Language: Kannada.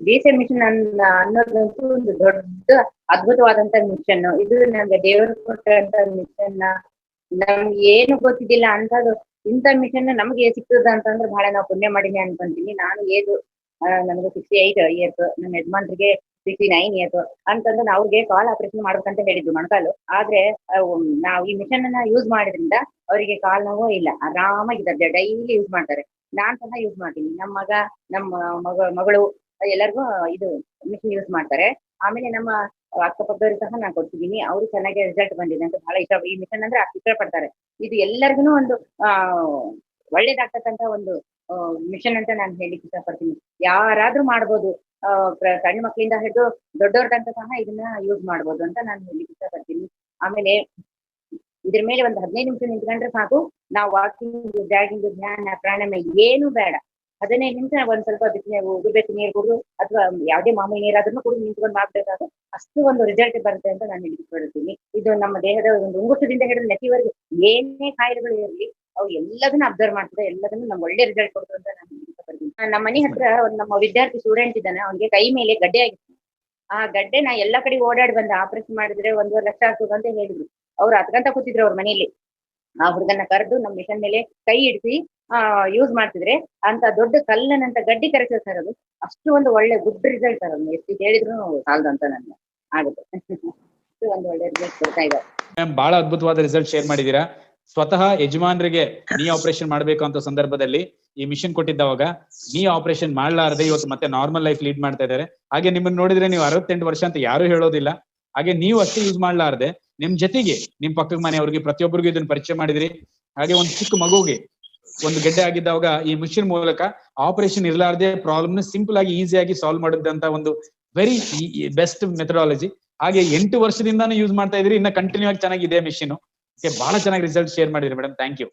ಡಿ ಮಿಷನ್ ಮಿಷನ್ ಅನ್ನೋದಂತೂ ಒಂದು ದೊಡ್ಡ ಅದ್ಭುತವಾದಂತ ಮಿಷನ್ ಇದು ನಮ್ಗೆ ದೇವರು ಕೊಟ್ಟಂತ ಮಿಷನ್ ನಮ್ಗೆ ಏನು ಗೊತ್ತಿದ್ದಿಲ್ಲ ಅಂತದ್ದು ಇಂಥ ಮಿಷನ್ ನಮ್ಗೆ ಸಿಕ್ತದ ಅಂತಂದ್ರೆ ಬಹಳ ನಾವು ಪುಣ್ಯ ಮಾಡಿನಿ ಅನ್ಕೊಂತೀನಿ. ನಾನು ಏದು ನಮ್ಗೆ ಸಿಕ್ಸ್ಟಿ ಏಟ್ ಇಯರ್ಸ್ ನಮ್ಮ ಯಜಮಾನ್ರಿಗೆ ಸಿಕ್ಸ್ಟಿ ನೈನ್ ಇಯರ್ಸ್ ಅಂತಂದ್ರೆ ನಾವು ಕಾಲ್ ಆಪರೇಷನ್ ಮಾಡ್ಬೇಕಂತ ಹೇಳಿದ್ವಿ ಮೊಣಕಾಲು. ಆದ್ರೆ ನಾವು ಈ ಮಿಷನ್ ಅನ್ನ ಯೂಸ್ ಮಾಡಿದ್ರಿಂದ ಅವರಿಗೆ ಕಾಲ್ ನೋವು ಇಲ್ಲ. ಆರಾಮಾಗಿದ್ದಾರೆ. ಡೈಲಿ ಯೂಸ್ ಮಾಡ್ತಾರೆ. ನಾನ್ ಸಹ ಯೂಸ್ ಮಾಡ್ತೀನಿ. ನಮ್ಮ ಮಗ ನಮ್ಮ ಮಗ, ಮಗಳು ಎಲ್ಲರಿಗೂ ಇದು ಮಿಷಿನ್ ಯೂಸ್ ಮಾಡ್ತಾರೆ. ಆಮೇಲೆ ನಮ್ಮ ಅಕ್ಕಪಕ್ಕದವ್ರು ಸಹ ನಾನು ಕೊಡ್ತಿದ್ದೀನಿ. ಅವರು ಚೆನ್ನಾಗಿ ರಿಸಲ್ಟ್ ಬಂದಿದೆ ಅಂತ ಬಹಳ ಇಷ್ಟ ಈ ಮಿಷನ್ ಅಂದ್ರೆ ಇಷ್ಟ ಪಡ್ತಾರೆ ಇದು ಎಲ್ಲರಿಗೂ ಒಂದು, ಆ ಒಳ್ಳೇದಾಗ್ತಕ್ಕಂತ ಒಂದು ಮಿಷನ್ ಅಂತ ನಾನು ಹೇಳಿಕ್ ಇಷ್ಟಪಡ್ತೀನಿ. ಯಾರಾದ್ರೂ ಮಾಡ್ಬೋದು ಸಣ್ಣ ಮಕ್ಕಳಿಂದ ಹಿಡಿದು ದೊಡ್ಡವ್ರ ಸಹ ಇದನ್ನ ಯೂಸ್ ಮಾಡ್ಬೋದು ಅಂತ ನಾನು ಹೇಳಿಕ್ ಇಷ್ಟಪಡ್ತೀನಿ. ಆಮೇಲೆ ಇದ್ರ ಮೇಲೆ ಒಂದು ಹದಿನೈದು ನಿಮಿಷ ನಿಂತ್ಕೊಂಡ್ರೆ ಸಾಕು. ನಾವು ವಾಕಿಂಗ್ ಜಾಗಿಂಗ್ ಧ್ಯಾನ, ಪ್ರಾಣಾಯಾಮ ಏನು ಬೇಡ. ಹದಿನೈದು ನಿಮಿಷ ಒಂದ್ ಸ್ವಲ್ಪ ಬಿಸಿ ಉಗುರ್ಬೇಕು ನೀರು ಕುಡಿದು ಅಥವಾ ಯಾವುದೇ ಮಾಮೂಲಿ ನೀರಾದ್ರೂ ಕುಡಿದು ನಿಂತ್ಕೊಂಡು ಮಾಡ್ಬೇಕಾದ್ರೆ ಅಷ್ಟು ಒಂದು ರಿಸಲ್ಟ್ ಬರುತ್ತೆ ಅಂತ ನಾನು ಹೇಳ್ಕೊಳ್ತೀನಿ ಇದು ನಮ್ಮ ದೇಹದ ಒಂದು ಉಂಗುಟದಿಂದ ಹಿಡಿದು ನೆಟ್ಟಿವರೆಗೂ ಏನೇ ಕಾಯಿಲೆಗಳು ಇರಲಿ, ಅವು ಎಲ್ಲದನ್ನ ಅಬ್ಸರ್ವ್ ಮಾಡ್ತದೆ, ಎಲ್ಲದನ್ನು ನಮ್ಗೆ ಒಳ್ಳೆ ರಿಸಲ್ಟ್ ಕೊಡ್ತದೆ ಅಂತ ನಾನು ಹೇಳ್ಕೊಳ್ತೀನಿ ನಮ್ಮ ಮನೆ ಹತ್ರ ಒಂದು ನಮ್ಮ ವಿದ್ಯಾರ್ಥಿ ಸ್ಟೂಡೆಂಟ್ ಇದ್ದಾನೆ, ಅವನಿಗೆ ಕೈ ಮೇಲೆ ಗಡ್ಡೆ ಆಗಿತ್ತು. ಆ ಗಡ್ಡೆ ನಾ ಎಲ್ಲಾ ಕಡೆ ಓಡಾಡಿ ಬಂದ ಆಪರೇಷನ್ ಮಾಡಿದ್ರೆ ಒಂದೂವರೆ ಲಕ್ಷ ಆಗ್ತದೆ ಅಂತ ಹೇಳಿದ್ರು. ಅವ್ರು ಹತ್ಕಂತ ಕೂತಿದ್ರು ಅವ್ರ ಮನೆಯಲ್ಲಿ. ಆ ಹುಡುಗನ್ನ ಕರೆದು, ನಮ್ಮ ಮಿಷನ್ ಮೇಲೆ ಕೈ ಇಡಿಸಿ ಆ ಯೂಸ್ ಮಾಡ್ತಿದ್ರೆ ಅಂತ ದೊಡ್ಡ ಕಲ್ಲನಂತ ಗಡ್ಡಿ ಕರೆಕ್ಟ್ ಸರ್ ಅದು. ಅಷ್ಟು ಒಂದು ಒಳ್ಳೆ ಗುಡ್ ರಿಸಲ್ಟ್ ಸರ್ ಅದು. ಎಷ್ಟು ಹೇಳಿದ್ರು ಸಾಲದಂತ ನನ್ಗೆ ಆಗುತ್ತೆ. ಒಂದು ಒಳ್ಳೆ ರಿಸಲ್ಟ್ ಕೊಡ್ತಾ ಇದ್ದಾರೆ. ಮ್ಯಾಮ್ ಬಹಳ ಅದ್ಭುತವಾದ ರಿಸಲ್ಟ್ ಶೇರ್ ಮಾಡಿದೀರಾ ಸ್ವತಃ ಯಜಮಾನ್ರಿಗೆ ನೀ ಆಪರೇಷನ್ ಮಾಡ್ಬೇಕು ಅಂತ ಸಂದರ್ಭದಲ್ಲಿ ಈ ಮಿಷನ್ ಕೊಟ್ಟಿದ್ದವಾಗ ನೀ ಆಪರೇಷನ್ ಮಾಡ್ಲಾರ್ದೆ ಇವತ್ತು ಮತ್ತೆ ನಾರ್ಮಲ್ ಲೈಫ್ ಲೀಡ್ ಮಾಡ್ತಾ ಇದ್ದಾರೆ. ಹಾಗೆ ನಿಮ್ಮನ್ನ ನೋಡಿದ್ರೆ ನೀವು ಅರವತ್ತೆಂಟು ವರ್ಷ ಅಂತ ಯಾರು ಹೇಳೋದಿಲ್ಲ. ಹಾಗೆ ನೀವು ಅಷ್ಟೇ ಯೂಸ್ ಮಾಡ್ಲಾರ್ದೆ, ನಿಮ್ ಜೊತೆಗೆ ನಿಮ್ ಪಕ್ಕದ ಮನೆಯವ್ರಿಗೆ ಪ್ರತಿಯೊಬ್ಬರಿಗೂ ಇದನ್ನ ಪರಿಚಯ ಮಾಡಿದ್ರಿ. ಹಾಗೆ ಒಂದು ಚಿಕ್ಕ ಮಗುಗೆ ಒಂದು ಗೆಡ್ಡೆ ಆಗಿದ್ದಾಗ ಈ ಮಿಷಿನ್ ಮೂಲಕ ಆಪರೇಷನ್ ಇರಲಾರ್ದೆ ಪ್ರಾಬ್ಲಮ್ನ ಸಿಂಪಲ್ ಆಗಿ ಈಸಿಯಾಗಿ ಸಾಲ್ವ್ ಮಾಡಿದಂತ ಒಂದು ವೆರಿ ಬೆಸ್ಟ್ ಮೆಥಡಾಲಜಿ ಹಾಗೆ ಎಂಟು ವರ್ಷದಿಂದಾನು ಯೂಸ್ ಮಾಡ್ತಾ ಇದ್ರಿ ಇನ್ನ ಕಂಟಿನ್ಯೂ ಆಗಿ ಚೆನ್ನಾಗಿದೆ ಮಿಷಿನ್ ಬಹಳ ಚೆನ್ನಾಗಿ ರಿಸಲ್ಟ್ ಶೇರ್ ಮಾಡಿದ್ರಿ ಮೇಡಮ್ ಥ್ಯಾಂಕ್ ಯು